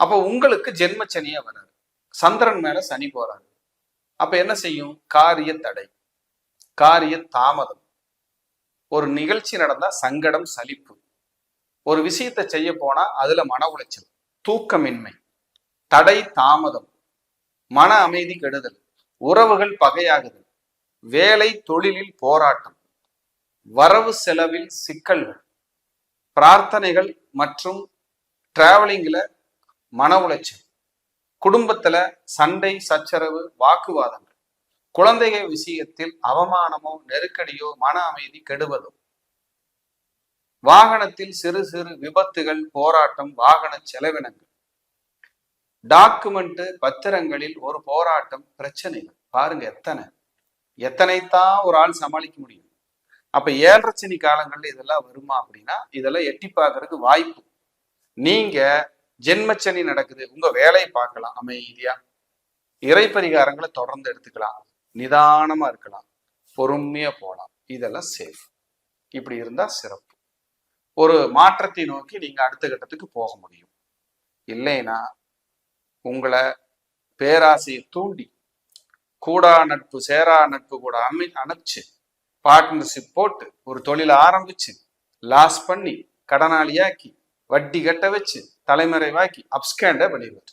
அப்போ உங்களுக்கு ஜென்மச்சனியா வராது. சந்திரன் மேல சனி போறாரு. அப்ப என்ன செய்யும்? காரிய தடை. காரிய தாமதம். ஒரு நிகழ்ச்சி நடந்தா சங்கடம் சலிப்பு. ஒரு விஷயத்தை செய்ய போனா அதுல மன உளைச்சல் தூக்கமின்மை தடை தாமதம் மன அமைதி கெடுதல் உறவுகள் பகையாகுதல் வேலை தொழிலில் போராட்டம் வரவு செலவில் சிக்கல்கள் பிரார்த்தனைகள் மற்றும் டிராவலிங்கில் மன உளைச்சல் குடும்பத்துல சண்டை சச்சரவு வாக்குவாதங்கள் குழந்தைகள் விஷயத்தில் அவமானமோ நெருக்கடியோ மன அமைதி கெடுவதோ வாகனத்தில் சிறு சிறு விபத்துகள் போராட்டம் வாகன செலவினங்கள் டாக்குமெண்ட் பத்திரங்களில் ஒரு போராட்டம் பிரச்சனைகள். பாருங்க எத்தனை? எத்தனைத்தான் ஒரு ஆள் சமாளிக்க முடியும்? அப்ப ஏழரை சனி காலங்கள்ல இதெல்லாம் வருமா அப்படின்னா இதெல்லாம் எட்டி பார்க்கறதுக்கு வாய்ப்பு. நீங்க ஜென்மச்சனி நடக்குது. உங்க வேலையை பார்க்கலாம். அமைதியா. இறை பரிகாரங்களை தொடர்ந்து எடுத்துக்கலாம். நிதானமா இருக்கலாம். பொறுமையா போகலாம். இதெல்லாம் சேஃப் இப்படி இருந்தா சிறப்பு. ஒரு மாற்றத்தை நோக்கி நீங்க அடுத்த கட்டத்துக்கு போக முடியும். இல்லைன்னா உங்களை பேராசையை தூண்டி கூடா நட்பு சேரா நட்பு கூட அமை அணைச்சு பார்ட்னர்ஷிப் போட்டு ஒரு தொழிலை ஆரம்பிச்சு லாஸ் பண்ணி கடனாளியாக்கி வட்டி கட்ட வச்சு தலைமறைவாக்கி அப்ஸ்கேண்டை பண்ணிடுவார்.